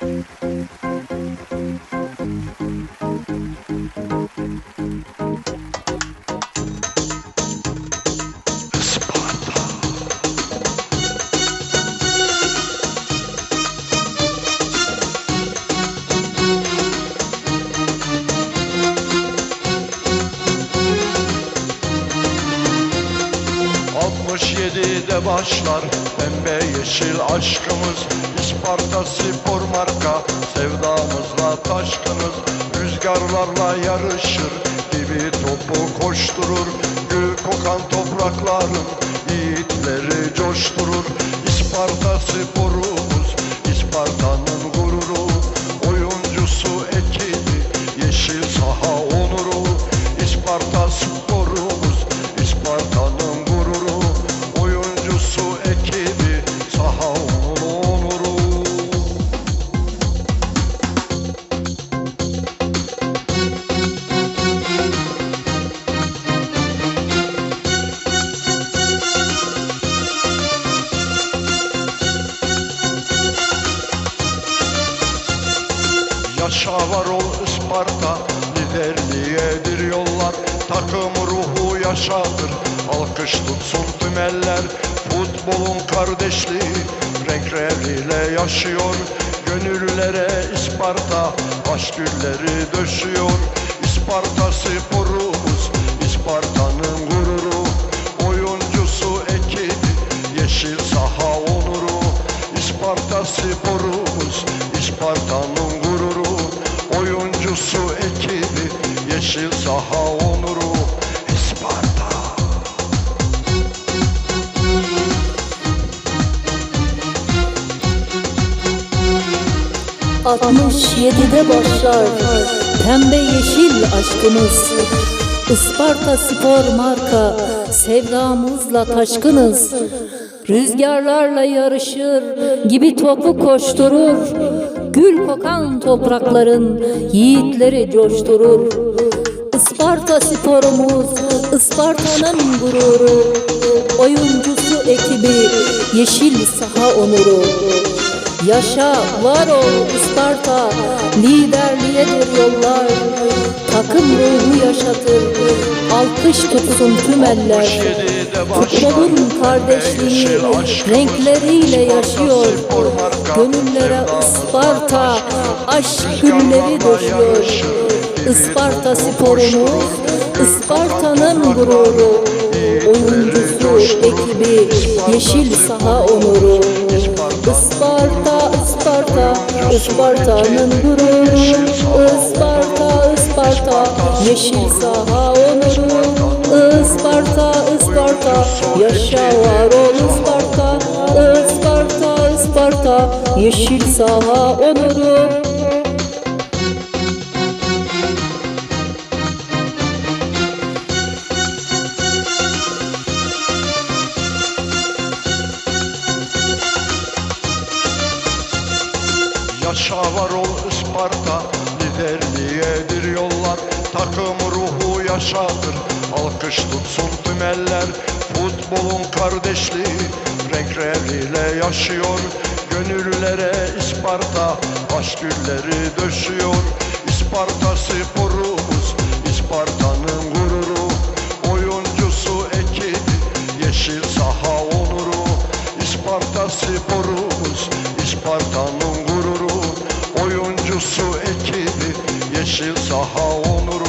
Thank you. De başlar Pembe yeşil aşkımız. İsparta spor marka Sevdamızla taşkınız. Rüzgarlarla yarışır Gibi topu koşturur. Gül kokan toprakların Yiğitleri coşturur. İsparta sporumuz Yaşa var ol Isparta Liderliğedir yollar. Takım ruhu yaşadır Alkış tutsun tüm eller Futbolun kardeşliği Renkleriyle yaşıyor. Gönüllere Isparta Aşk gülleri döşüyor. Isparta sporumuz Isparta'nın gururu. Oyuncusu ekibi Yeşil saha onuru. İsparta sporumuz Saha onuru İsparta. 67'de başlar. Pembe yeşil aşkımız. Isparta spor marka. Sevdamızla taşkınız. Rüzgarlarla yarışır Gibi topu koşturur. Gül kokan toprakların Yiğitleri coşturur Isparta sporumuz Isparta'nın gururu Oyuncusu ekibi Yeşil saha onuru. Yaşa var ol Isparta Liderliğedir yollar. Takım ruhu yaşatır Alkış tutsun tüm eller. Futbolun kardeşliği Renkleriyle yaşıyor. Gönüllere Isparta Aşk gülleri döşüyor Isparta sporumuz Isparta'nın gururu Oyuncusu ekibi Yeşil saha onuru. Isparta, Isparta, Isparta'nın gururu. Isparta, Isparta, yeşil saha onuru. Isparta, Isparta, yaşa var ol Isparta. Isparta, Isparta, yeşil saha onuru Yaşa var ol Isparta Liderliğedir yollar. Takım ruhu yaşadır Alkış tutsun tüm eller Futbolun kardeşliği Renkleriyle yaşıyor. Gönüllere Isparta Aşk gülleri döşüyor. Isparta sporumuz Isparta'nın Oyuncusu ekibi Yeşil saha onuru